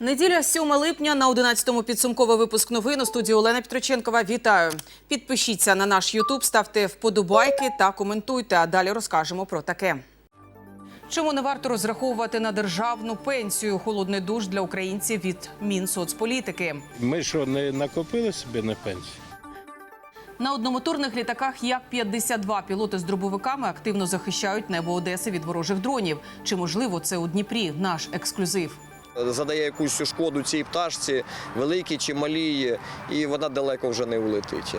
Неділя 7 липня на 11-му підсумковий випуск новин у студії Олена Петроченкова. Вітаю! Підпишіться на наш Ютуб, ставте вподобайки та коментуйте. А далі розкажемо про таке. Чому не варто розраховувати на державну пенсію? Холодний душ для українців від Мінсоцполітики. Ми що, не накопили собі на пенсію? На одномоторних літаках Як-52 пілоти з дробовиками активно захищають небо Одеси від ворожих дронів. Чи можливо це у Дніпрі? Наш ексклюзив. Задає якусь шкоду цій пташці, великій чи малій, і вона далеко вже не улетить.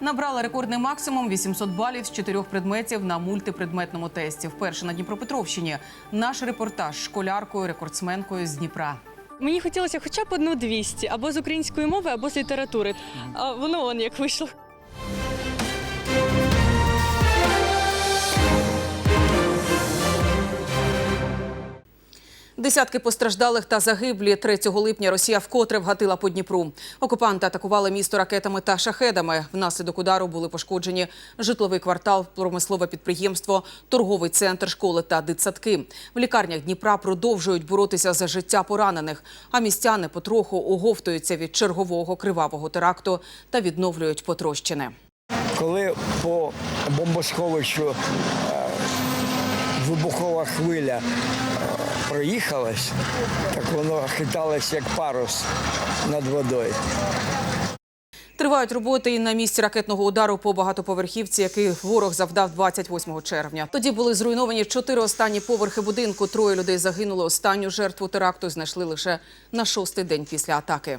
Набрала рекордний максимум 800 балів з чотирьох предметів на мультипредметному тесті. Вперше на Дніпропетровщині. Наш репортаж з школяркою, рекордсменкою з Дніпра. Мені хотілося хоча б одну 200, або з української мови, або з літератури. А воно он як вийшло. Десятки постраждалих та загиблі 3 липня Росія вкотре вгатила по Дніпру. Окупанти атакували місто ракетами та шахедами. Внаслідок удару були пошкоджені житловий квартал, промислове підприємство, торговий центр, школи та дитсадки. В лікарнях Дніпра продовжують боротися за життя поранених. А містяни потроху оговтуються від чергового кривавого теракту та відновлюють потрощене. Коли по бомбосховищу е, вибухова хвиля е, проїхалась, так воно хиталось як парус над водою. Тривають роботи і на місці ракетного удару по багатоповерхівці, який ворог завдав 28 червня. Тоді були зруйновані чотири останні поверхи будинку. Троє людей загинули. Останню жертву теракту знайшли лише на шостий день після атаки.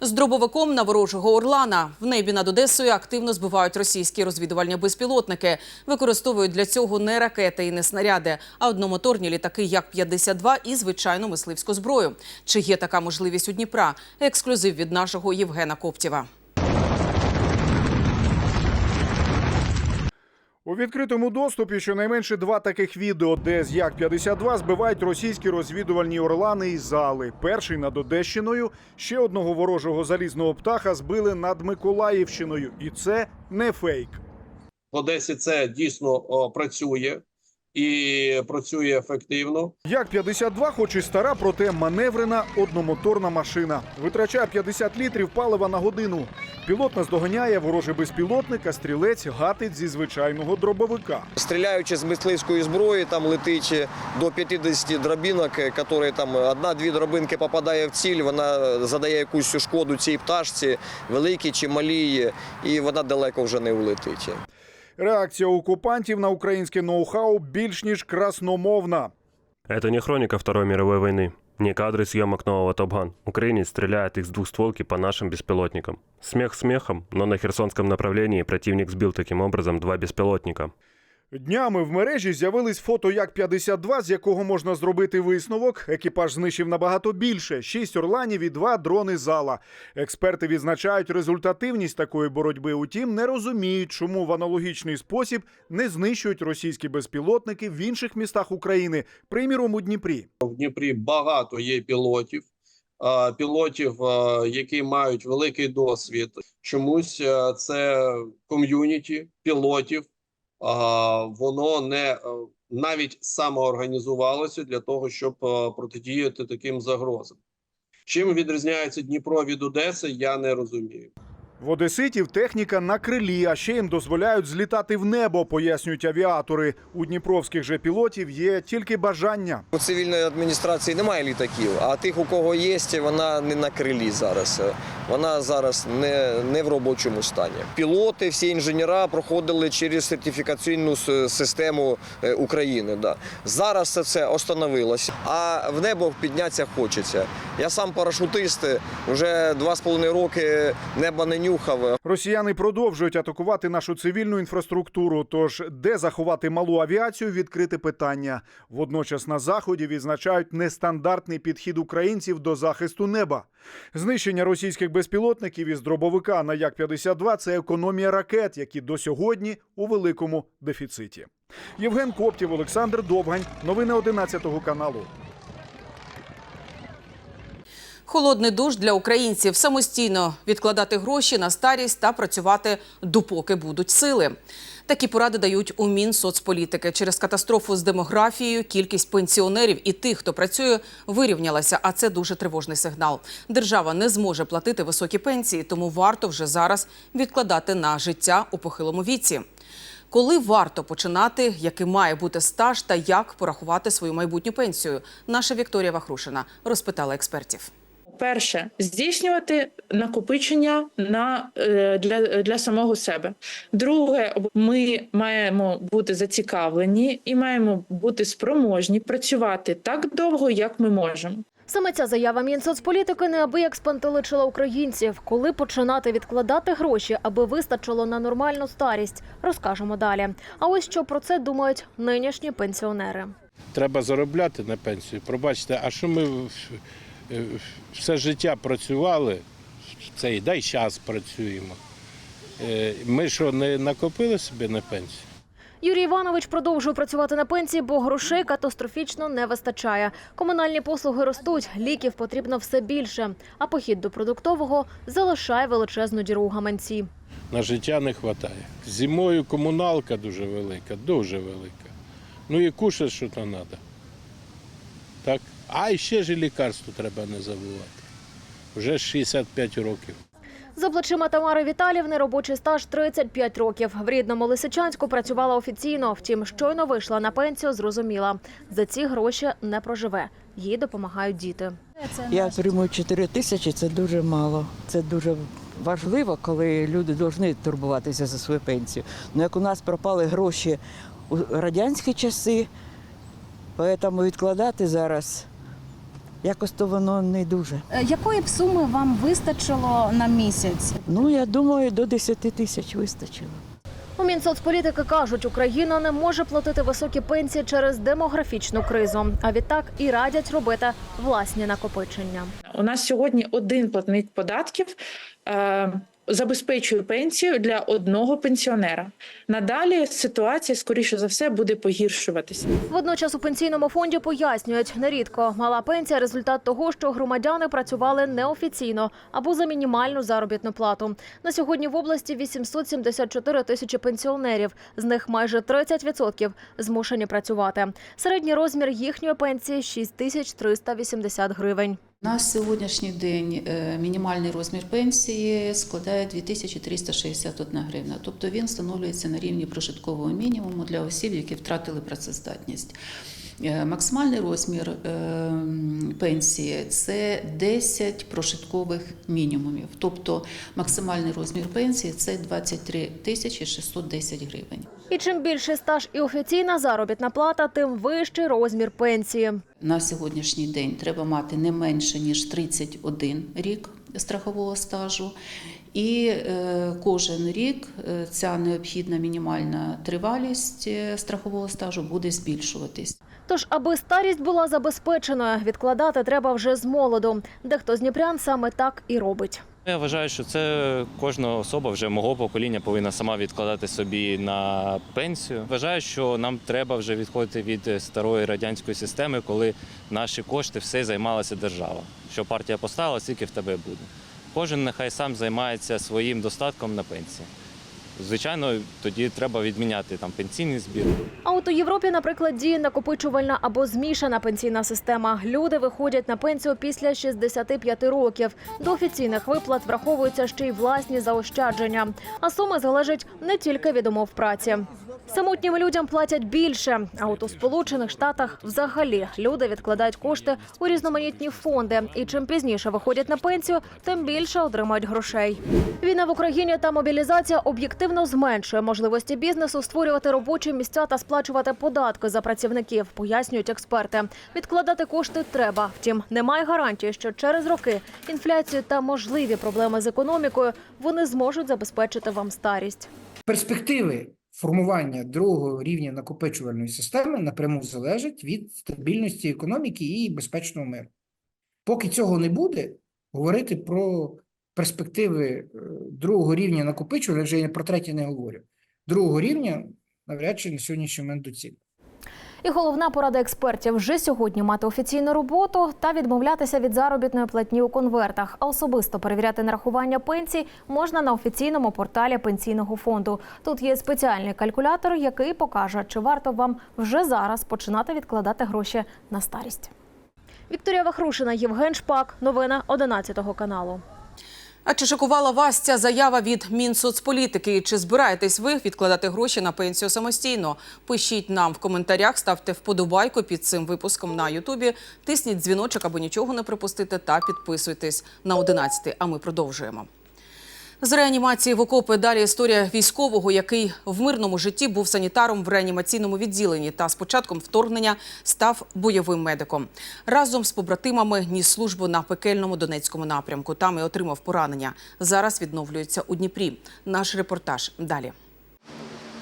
З дробовиком на ворожого Орлана в небі над Одесою активно збивають російські розвідувальні безпілотники. Використовують для цього не ракети і не снаряди, а одномоторні літаки Як-52 і звичайну мисливську зброю. Чи є така можливість у Дніпра? Ексклюзив від нашого Євгена Коптєва. У відкритому доступі щонайменше два таких відео, де з Як-52 збивають російські розвідувальні орлани і зали. Перший над Одещиною, ще одного ворожого залізного птаха збили над Миколаївщиною. І це не фейк. в Одесі це дійсно о, працює і працює ефективно. Як-52 хоч і стара, проте маневрена одномоторна машина. Витрачає 50 літрів палива на годину. Пілот наздоганяє ворожий безпілотник, а стрілець гатить зі звичайного дробовика. Стріляючи з мисливської зброї, там летить до 50 дробинок, які там одна-дві дробинки попадає в ціль, вона задає якусь шкоду цій пташці, великій чи малій, і вона далеко вже не улетить. Реакція окупантів на українське ноу-хау більш ніж красномовна. Это не хроника Второй мировой войны, не кадры съемок нового Топган. Украинец стреляет из двухстволки по нашим беспилотникам. Смех смехом, но на Херсонском направлении противник сбил таким образом два беспилотника. Днями в мережі з'явились фото Як-52, з якого можна зробити висновок. Екіпаж знищив набагато більше: шість орланів і два дрони зала. Експерти відзначають результативність такої боротьби. Утім, не розуміють, чому в аналогічний спосіб не знищують російські безпілотники в інших містах України, приміром у Дніпрі. В Дніпрі багато є пілотів, пілотів, які мають великий досвід. Чомусь це ком'юніті пілотів. Воно не навіть самоорганізувалося для того, щоб протидіяти таким загрозам. Чим відрізняється Дніпро від Одеси, я не розумію. В Одеситів техніка на крилі, а ще їм дозволяють злітати в небо, пояснюють авіатори. У дніпровських же пілотів є тільки бажання. У цивільної адміністрації немає літаків, а тих, у кого є, вона не на крилі зараз. Вона зараз не, не в робочому стані. Пілоти, всі інженера проходили через сертифікаційну систему е, України. Да. Зараз це все остановилося, а в небо піднятися хочеться. Я сам парашутист, вже два з половиною роки неба не нюхав. Росіяни продовжують атакувати нашу цивільну інфраструктуру. Тож де заховати малу авіацію, відкрите питання. Водночас на заході відзначають нестандартний підхід українців до захисту неба. Знищення російських безпілотників із дробовика на Як-52 – це економія ракет, які до сьогодні у великому дефіциті. Євген Коптів, Олександр Довгань. Новини 11 каналу. Холодний душ для українців самостійно відкладати гроші на старість та працювати допоки будуть сили. Такі поради дають у Мінсоцполітики. Через катастрофу з демографією кількість пенсіонерів і тих, хто працює, вирівнялася. А це дуже тривожний сигнал. Держава не зможе платити високі пенсії, тому варто вже зараз відкладати на життя у похилому віці. Коли варто починати, який має бути стаж та як порахувати свою майбутню пенсію? Наша Вікторія Вахрушина розпитала експертів. Перше здійснювати накопичення на е, для, для самого себе. Друге, ми маємо бути зацікавлені і маємо бути спроможні працювати так довго, як ми можемо. Саме ця заява Мінсоцполітики неабияк спантеличила українців. Коли починати відкладати гроші, аби вистачило на нормальну старість, розкажемо далі. А ось що про це думають нинішні пенсіонери. Треба заробляти на пенсію. Пробачте, а що ми все життя працювали, цей дай час працюємо. Е, Ми що, не накопили собі на пенсію? Юрій Іванович продовжує працювати на пенсії, бо грошей катастрофічно не вистачає. Комунальні послуги ростуть, ліків потрібно все більше. А похід до продуктового залишає величезну діру у гаманці. На життя не вистачає. Зимою комуналка дуже велика, дуже велика. Ну і кушати що то треба. Так? А ще ж і лікарство треба не забувати. Вже 65 років. За плечима Тамари Віталівни робочий стаж 35 років. В рідному Лисичанську працювала офіційно. Втім, щойно вийшла на пенсію, зрозуміла. За ці гроші не проживе. Їй допомагають діти. Я отримую 4 тисячі, це дуже мало. Це дуже важливо, коли люди повинні турбуватися за свою пенсію. Ну як у нас пропали гроші у радянські часи, тому відкладати зараз якось то воно не дуже. Е, Якої б суми вам вистачило на місяць? Ну я думаю, до 10 тисяч вистачило. У Мінсоцполітики кажуть, Україна не може платити високі пенсії через демографічну кризу. А відтак і радять робити власні накопичення. У нас сьогодні один платник податків е, забезпечує пенсію для одного пенсіонера. Надалі ситуація, скоріше за все, буде погіршуватися. Водночас у пенсійному фонді пояснюють, нерідко мала пенсія результат того, що громадяни працювали неофіційно або за мінімальну заробітну плату. На сьогодні в області 874 тисячі пенсіонерів, з них майже 30% змушені працювати. Середній розмір їхньої пенсії 6380 гривень. На сьогоднішній день е, мінімальний розмір пенсії складає 2361 гривна, тобто він встановлюється на рівні прожиткового мінімуму для осіб, які втратили працездатність. Е, Максимальний розмір е, пенсії це 10 прожиткових мінімумів, тобто максимальний розмір пенсії це 23 тисячі 610 гривень. І чим більший стаж і офіційна заробітна плата, тим вищий розмір пенсії. На сьогоднішній день треба мати не менше ніж 31 рік страхового стажу, і е, кожен рік е, ця необхідна мінімальна тривалість е, страхового стажу буде збільшуватись. Тож, аби старість була забезпеченою, відкладати треба вже з молоду. Дехто з дніпрян саме так і робить. Я вважаю, що це кожна особа вже мого покоління повинна сама відкладати собі на пенсію. Вважаю, що нам треба вже відходити від старої радянської системи, коли наші кошти все займалася держава. Що партія поставила, скільки в тебе буде. Кожен нехай сам займається своїм достатком на пенсії. Звичайно, тоді треба відміняти там пенсійний збір. А от у Європі, наприклад, діє накопичувальна або змішана пенсійна система. Люди виходять на пенсію після 65 років. До офіційних виплат враховуються ще й власні заощадження. А суми залежать не тільки від умов праці. Самотнім людям платять більше. А от у Сполучених Штатах взагалі люди відкладають кошти у різноманітні фонди. І чим пізніше виходять на пенсію, тим більше отримають грошей. Війна в Україні та мобілізація об'єктивно зменшує можливості бізнесу створювати робочі місця та сплачувати податки за працівників, пояснюють експерти. Відкладати кошти треба. Втім, немає гарантії, що через роки інфляцію та можливі проблеми з економікою вони зможуть забезпечити вам старість. Перспективи формування другого рівня накопичувальної системи напряму залежить від стабільності економіки і безпечного миру. Поки цього не буде, говорити про перспективи е, другого рівня накопичувальної, вже я про третє не говорю, другого рівня навряд чи на сьогоднішній момент доцільно. І головна порада експертів вже сьогодні мати офіційну роботу та відмовлятися від заробітної платні у конвертах. А особисто перевіряти нарахування пенсій можна на офіційному порталі пенсійного фонду. Тут є спеціальний калькулятор, який покаже, чи варто вам вже зараз починати відкладати гроші на старість. Вікторія Вахрушина, Євген Шпак. Новини 11 каналу. А чи шокувала вас ця заява від Мінсоцполітики? Чи збираєтесь ви відкладати гроші на пенсію самостійно? Пишіть нам в коментарях, ставте вподобайку під цим випуском на Ютубі, тисніть дзвіночок, аби нічого не пропустити, та підписуйтесь на 11. А ми продовжуємо. З реанімації в окопи далі історія військового, який в мирному житті був санітаром в реанімаційному відділенні та з початком вторгнення став бойовим медиком. Разом з побратимами ніс службу на пекельному Донецькому напрямку. Там і отримав поранення. Зараз відновлюється у Дніпрі. Наш репортаж далі.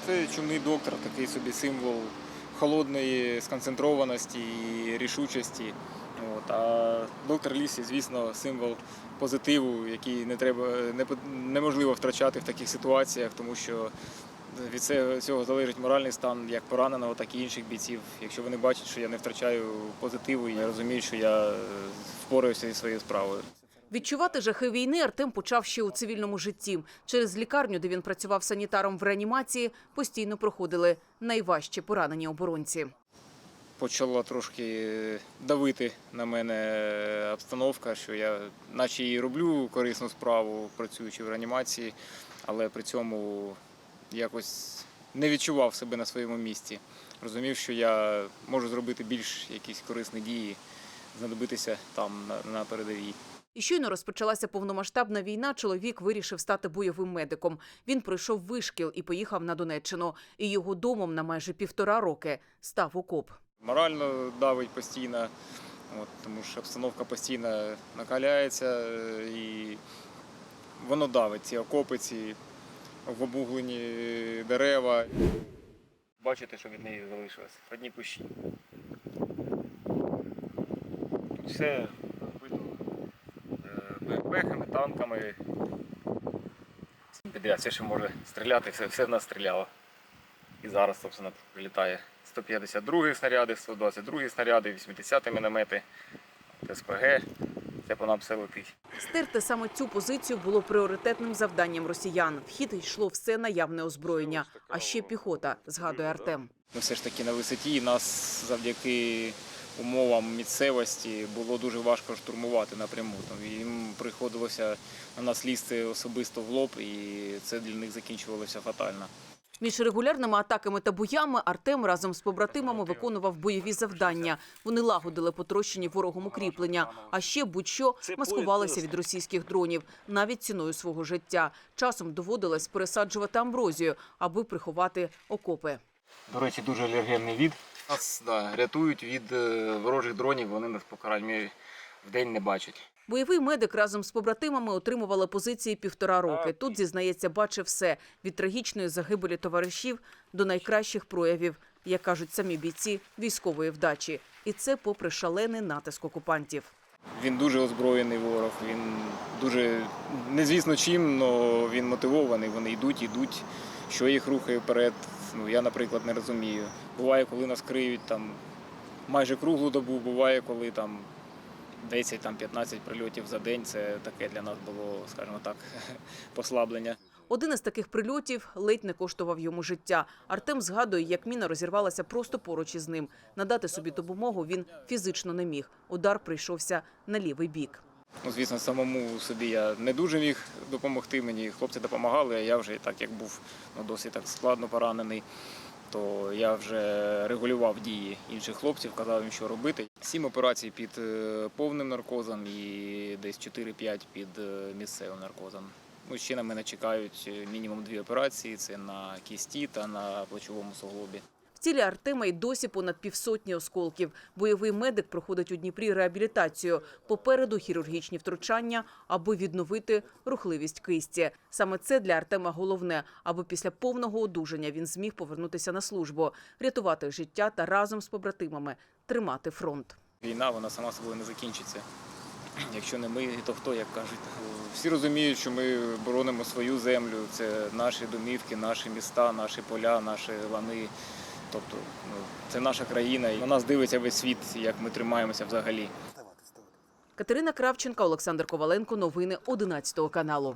Це чумний доктор, такий собі символ холодної сконцентрованості і рішучості. От. А доктор Лісі, звісно, символ позитиву, який не треба, не, неможливо втрачати в таких ситуаціях, тому що від цього залежить моральний стан як пораненого, так і інших бійців. Якщо вони бачать, що я не втрачаю позитиву, я розумію, що я е, впораюся зі своєю справою. Відчувати жахи війни Артем почав ще у цивільному житті. Через лікарню, де він працював санітаром в реанімації, постійно проходили найважчі поранені оборонці. Почала трошки давити на мене обстановка, що я наче і роблю корисну справу, працюючи в реанімації, але при цьому якось не відчував себе на своєму місці. Розумів, що я можу зробити більш якісь корисні дії, знадобитися там на, передовій. І щойно розпочалася повномасштабна війна. Чоловік вирішив стати бойовим медиком. Він пройшов вишкіл і поїхав на Донеччину. І його домом на майже півтора роки став окоп. Морально давить постійно, от, тому що обстановка постійно накаляється і воно давить ці окопи, ці обуглені дерева. Бачите, що від неї залишилось? Одні кущі. Тут все вбито е, БМПхами, танками. Підряд, все, що може стріляти, все, все в нас стріляло. І зараз, собственно, прилітає 152 снаряди, 122 снаряди, 80 міномети, СПГ. Це по нам все летить. Стерти саме цю позицію було пріоритетним завданням росіян. В хід йшло все наявне озброєння, а ще піхота, згадує Артем. Ми все ж таки на висоті, і нас завдяки умовам місцевості було дуже важко штурмувати напряму. Там їм приходилося на нас лізти особисто в лоб, і це для них закінчувалося фатально. Між регулярними атаками та боями Артем разом з побратимами виконував бойові завдання. Вони лагодили потрощені ворогом укріплення, а ще будь-що маскувалися від російських дронів, навіть ціною свого життя. Часом доводилось пересаджувати амброзію, аби приховати окопи. До речі, дуже алергенний від. Нас да, рятують від е, ворожих дронів, вони нас по крайній мірі в день не бачать. Бойовий медик разом з побратимами отримували позиції півтора роки. Тут, зізнається, бачив все – від трагічної загибелі товаришів до найкращих проявів, як кажуть самі бійці, військової вдачі. І це попри шалений натиск окупантів. Він дуже озброєний ворог, він дуже незвісно чим, але він мотивований. Вони йдуть, йдуть. Що їх рухає вперед, ну я, наприклад, не розумію. Буває, коли нас криють там майже круглу добу, буває, коли там 10 там 15 прильотів за день. Це таке для нас було, скажімо так, послаблення. Один із таких прильотів ледь не коштував йому життя. Артем згадує, як міна розірвалася просто поруч із ним. Надати собі допомогу він фізично не міг. Удар прийшовся на лівий бік. Ну, звісно, самому собі я не дуже міг допомогти. Мені хлопці допомагали, а я вже так як був ну, досить так складно поранений, то я вже регулював дії інших хлопців, казав їм, що робити. Сім операцій під е, повним наркозом і десь 4-5 під е, місцевим наркозом. Ну, ще на мене чекають е, мінімум дві операції: це на кісті та на плечовому суглобі. Тілі Артема й досі понад півсотні осколків. Бойовий медик проходить у Дніпрі реабілітацію. Попереду хірургічні втручання, аби відновити рухливість кисті. Саме це для Артема головне, аби після повного одужання він зміг повернутися на службу, рятувати життя та разом з побратимами тримати фронт. Війна вона сама собою не закінчиться. Якщо не ми, то хто, як кажуть. Всі розуміють, що ми боронимо свою землю, це наші домівки, наші міста, наші поля, наші лани. Тобто ну, це наша країна, і на нас дивиться весь світ, як ми тримаємося взагалі. Катерина Кравченка, Олександр Коваленко. Новини 11 каналу.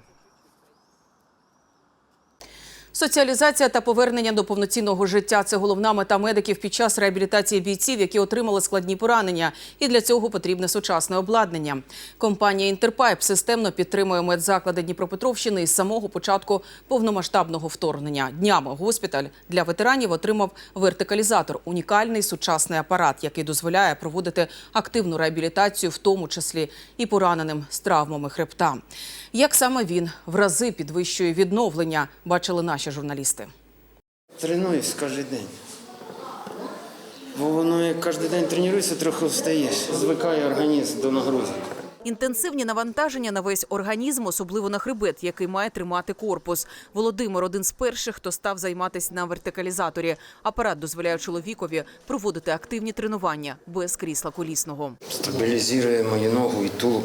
Соціалізація та повернення до повноцінного життя це головна мета медиків під час реабілітації бійців, які отримали складні поранення. І для цього потрібне сучасне обладнання. Компанія Інтерпайп системно підтримує медзаклади Дніпропетровщини із самого початку повномасштабного вторгнення. Днями госпіталь для ветеранів отримав вертикалізатор унікальний сучасний апарат, який дозволяє проводити активну реабілітацію, в тому числі і пораненим з травмами хребта. Як саме він в рази підвищує відновлення, бачили наші журналісти. Тренуюсь кожен день. Бо воно як кожен день тренуєшся, трохи встаєш. Звикає організм до нагрузок. Інтенсивні навантаження на весь організм, особливо на хребет, який має тримати корпус. Володимир один з перших, хто став займатися на вертикалізаторі. Апарат дозволяє чоловікові проводити активні тренування без крісла колісного. Стабілізує мою ногу і тулуб.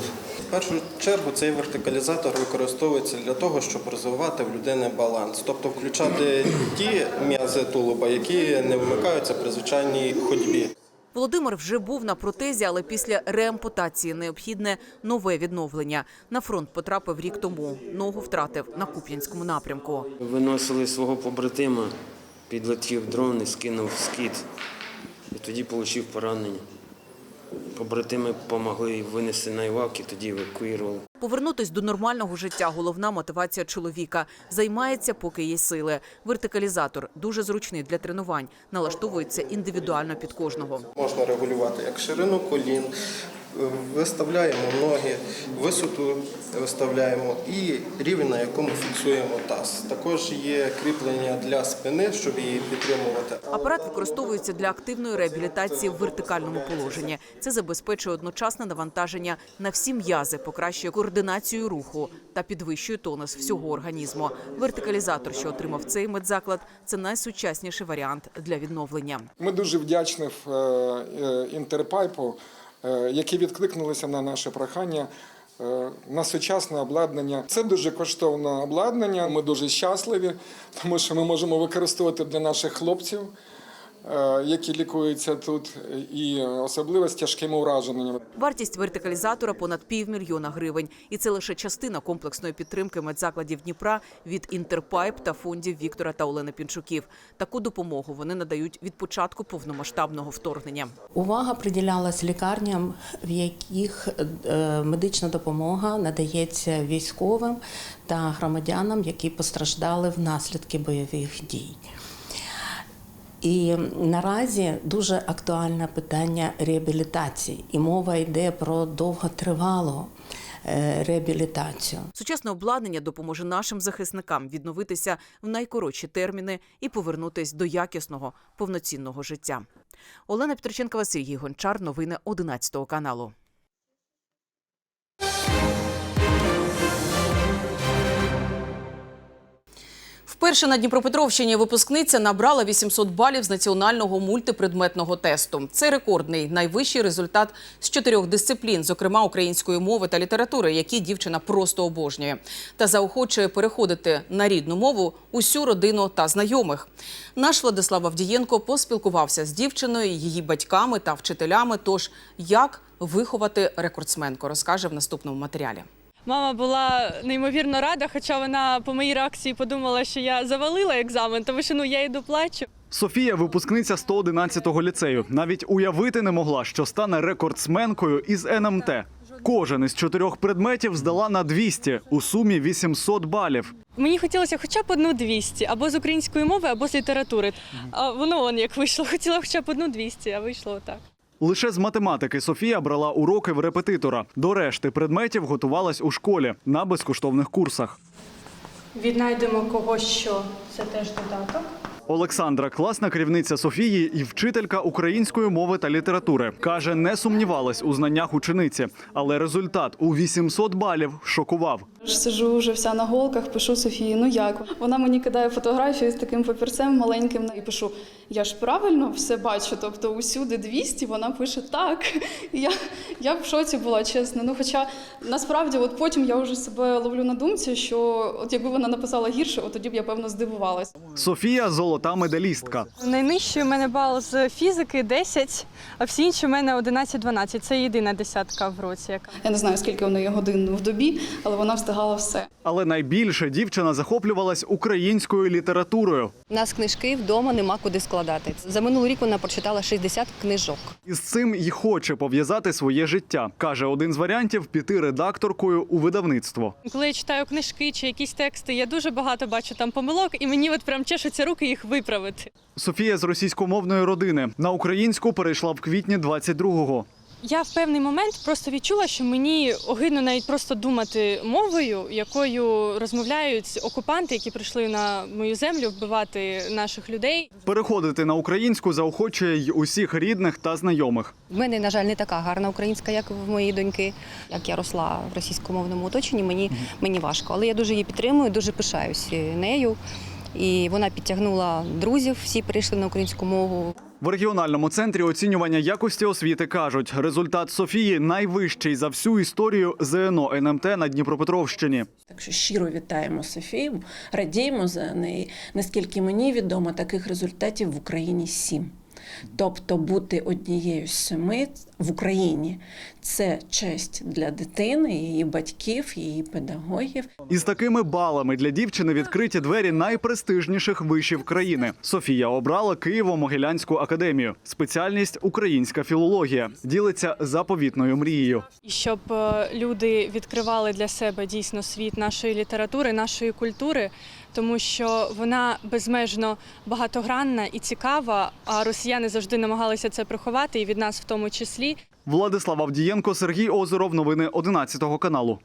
В першу чергу цей вертикалізатор використовується для того, щоб розвивати в людини баланс, тобто включати ті м'язи тулуба, які не вмикаються при звичайній ходьбі. Володимир вже був на протезі, але після реампутації необхідне нове відновлення. На фронт потрапив рік тому. Ногу втратив на Куп'янському напрямку. Виносили свого побратима, підлетів дрон і скинув скіт. І тоді отримав поранення. Побратими допомогли винести на івак тоді евакуювали. Повернутись до нормального життя – головна мотивація чоловіка. Займається, поки є сили. Вертикалізатор дуже зручний для тренувань. Налаштовується індивідуально під кожного. Можна регулювати як ширину колін, виставляємо ноги, висоту виставляємо і рівень, на якому фіксуємо таз. Також є кріплення для спини, щоб її підтримувати. Апарат використовується для активної реабілітації в вертикальному положенні. Це забезпечує одночасне навантаження на всі м'язи, покращує координацію руху та підвищує тонус всього організму. Вертикалізатор, що отримав цей медзаклад, це найсучасніший варіант для відновлення. Ми дуже вдячні е, е, інтерпайпу, які відкликнулися на наше прохання. е, На сучасне обладнання це дуже коштовне обладнання. Ми дуже щасливі, тому що ми можемо використовувати для наших хлопців, е, які лікуються тут, і особливо з тяжкими ураженнями. Вартість вертикалізатора понад півмільйона гривень. І це лише частина комплексної підтримки медзакладів Дніпра від Інтерпайп та фондів Віктора та Олени Пінчуків. Таку допомогу вони надають від початку повномасштабного вторгнення. Увага приділялась лікарням, в яких е, медична допомога надається військовим та громадянам, які постраждали внаслідки бойових дій. І наразі дуже актуальне питання реабілітації, і мова йде про довготривалу е, реабілітацію. Сучасне обладнання допоможе нашим захисникам відновитися в найкоротші терміни і повернутись до якісного повноцінного життя. Олена Петроченкова, Сергій Гончар. Новини 11 каналу. Вперше на Дніпропетровщині випускниця набрала 800 балів з національного мультипредметного тесту. Це рекордний найвищий результат з чотирьох дисциплін, зокрема української мови та літератури, які дівчина просто обожнює, та заохочує переходити на рідну мову усю родину та знайомих. Наш Владислав Авдієнко поспілкувався з дівчиною, її батьками та вчителями. Тож як виховати рекордсменку, розкаже в наступному матеріалі. Мама була неймовірно рада, хоча вона по моїй реакції подумала, що я завалила екзамен, тому що ну я йду плачу. Софія, випускниця 111-го ліцею, навіть уявити не могла, що стане рекордсменкою із НМТ. Кожен із чотирьох предметів здала на 200, у сумі 800 балів. Мені хотілося хоча б одну 200, або з української мови, або з літератури. А воно он як вийшло. Хотіла хоча б одну 200, а вийшло отак. Лише з математики Софія брала уроки в репетитора. До решти предметів готувалась у школі на безкоштовних курсах. Віднайдемо когось, що це теж додаток. Олександра, класна керівниця Софії і вчителька української мови та літератури, каже, не сумнівалась у знаннях учениці, але результат у 800 балів шокував. Сижу вже вся на голках, пишу Софії, ну як? Вона мені кидає фотографію з таким папірцем маленьким і пишу: я ж правильно все бачу, тобто усюди 200, вона пише так. І я, я в шоці була, чесно. Ну, хоча насправді, от потім я вже себе ловлю на думці, що от якби вона написала гірше, от тоді б я певно здивувалася. Софія золота медалістка. Найнижчий у мене бал з фізики 10, а всі інші у мене 11-12. Це єдина десятка в році. Яка Я не знаю, скільки в неї годин в добі, але вона встигала все. Але найбільше дівчина захоплювалась українською літературою. У нас книжки вдома нема куди складати. За минулий рік вона прочитала 60 книжок. Із цим і хоче пов'язати своє життя. каже один з варіантів піти редакторкою у видавництво. коли я читаю книжки чи якісь тексти, я дуже багато бачу там помилок, і мені от прям чешуться руки їх виправити. Софія з російськомовної родини на українську перейшла в квітні 22-го. Я в певний момент просто відчула, що мені огидно навіть просто думати мовою, якою розмовляють окупанти, які прийшли на мою землю вбивати наших людей. Переходити на українську заохочує й усіх рідних та знайомих. В мене, на жаль, не така гарна українська, як в моєї доньки. Як я росла в російськомовному оточенні, мені, мені важко. Але я дуже її підтримую, дуже пишаюсь нею. І вона підтягнула друзів, всі перейшли на українську мову. В регіональному центрі оцінювання якості освіти кажуть, результат Софії найвищий за всю історію ЗНО НМТ на Дніпропетровщині. Так що щиро вітаємо Софію, радіємо за неї. Наскільки мені відомо, таких результатів в Україні сім. Тобто бути однією з семи в Україні це честь для дитини, її батьків, її педагогів. Із такими балами для дівчини відкриті двері найпрестижніших вишів країни. Софія обрала Києво-Могилянську академію. Спеціальність українська філологія. Ділиться заповітною мрією. І щоб е, люди відкривали для себе дійсно світ нашої літератури, нашої культури, тому що вона безмежно багатогранна і цікава. А росіяни завжди намагалися це приховати, і від нас в тому числі. Владислав Авдієнко, Сергій Озеров. Новини 11 каналу.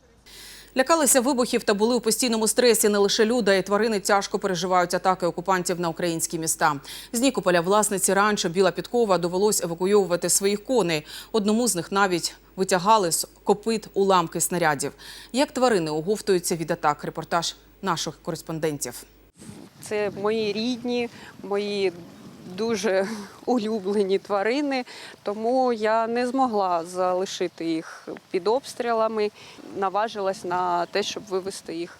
Лякалися вибухів та були у постійному стресі не лише люди, а й тварини тяжко переживають атаки окупантів на українські міста. З Нікополя власниці ранчо Біла Підкова довелось евакуйовувати своїх коней. Одному з них навіть витягали з копит уламки снарядів. Як тварини оговтуються від атак? Репортаж наших кореспондентів. Це мої рідні, мої дуже улюблені тварини, тому я не змогла залишити їх під обстрілами, наважилась на те, щоб вивезти їх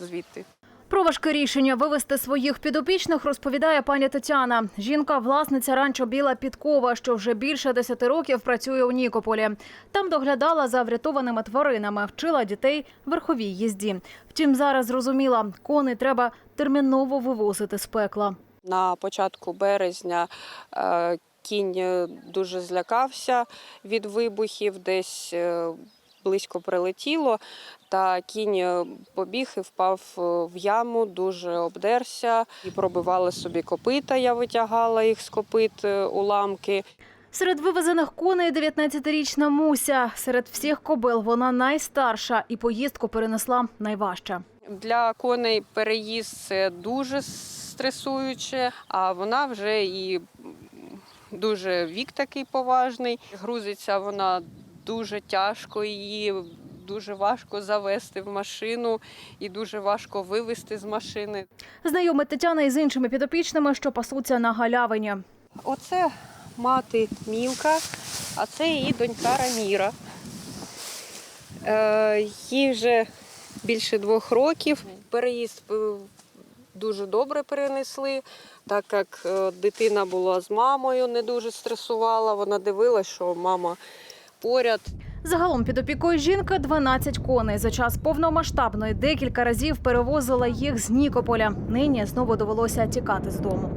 звідти. Про важке рішення вивести своїх підопічних розповідає пані Тетяна. Жінка, власниця ранчо Біла Підкова, що вже більше 10 років працює у Нікополі. Там доглядала за врятованими тваринами, вчила дітей верховій їзді. Втім, зараз зрозуміла, коней треба терміново вивозити з пекла. На початку березня е, кінь е, дуже злякався від вибухів, десь е, близько прилетіло, та кінь е, побіг і впав е, в яму, дуже обдерся і пробивали собі копита. Я витягала їх з копит е, уламки. Серед вивезених коней 19-річна Муся. Серед всіх кобил вона найстарша і поїздку перенесла найважче. Для коней переїзд це дуже стресуюче, а вона вже і дуже вік такий поважний. Грузиться вона дуже тяжко, її дуже важко завести в машину і дуже важко вивезти з машини. Знайомить Тетяна із іншими підопічними, що пасуться на галявині. Оце мати Мілка, а це її донька Раміра. Е, їй вже більше двох років. Переїзд е, дуже добре перенесли, так як е, дитина була з мамою, не дуже стресувала. Вона дивилась, що мама поряд. Загалом під опікою жінки 12 коней. За час повномасштабної декілька разів перевозила їх з Нікополя. Нині знову довелося тікати з дому.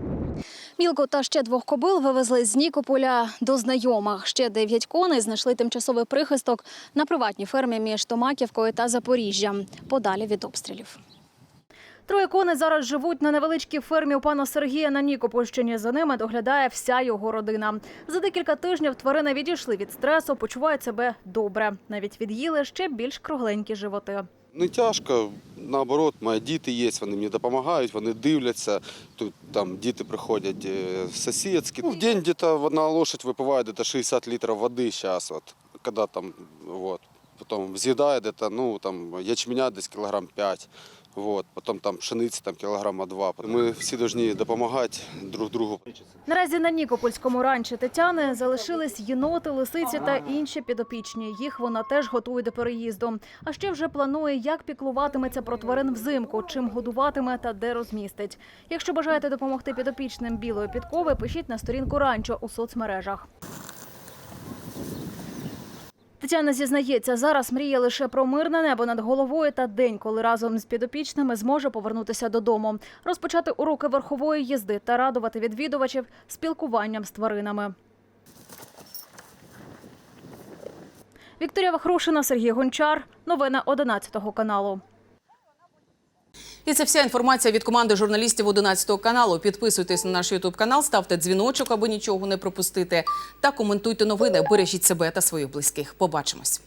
Мілку та ще двох кобил вивезли з Нікополя до знайомих. Ще дев'ять коней знайшли тимчасовий прихисток на приватній фермі між Томаківкою та Запоріжжям, подалі від обстрілів. Троє коней зараз живуть на невеличкій фермі у пана Сергія на Нікопольщині. За ними доглядає вся його родина. За декілька тижнів тварини відійшли від стресу, почувають себе добре. Навіть від'їли ще більш кругленькі животи. Не тяжко, наоборот, мої діти є, вони мені допомагають, вони дивляться. Тут там діти приходять е, сусідські. Ну, в день десь одна лошадь випиває десь 60 літрів води зараз, от, коли там, от. потім з'їдає десь, ну, там, ячменя десь кілограм 5, вот. потім там пшениці там, кілограма 2. Ми всі повинні допомагати друг другу. Наразі на Нікопольському ранчі Тетяни залишились єноти, лисиці та інші підопічні. Їх вона теж готує до переїзду. А ще вже планує, як піклуватиметься про тварин взимку, чим годуватиме та де розмістить. Якщо бажаєте допомогти підопічним білої підкови, пишіть на сторінку ранчо у соцмережах. Тетяна зізнається, зараз мріє лише про мирне небо над головою та день, коли разом з підопічними зможе повернутися додому, розпочати уроки верхової їзди та радувати відвідувачів спілкуванням з тваринами. Вікторія Вахрушина, Сергій Гончар. Новини 11 каналу. І це вся інформація від команди журналістів 11 каналу. Підписуйтесь на наш Ютуб канал, ставте дзвіночок, аби нічого не пропустити. Та коментуйте новини. Бережіть себе та своїх близьких. Побачимось.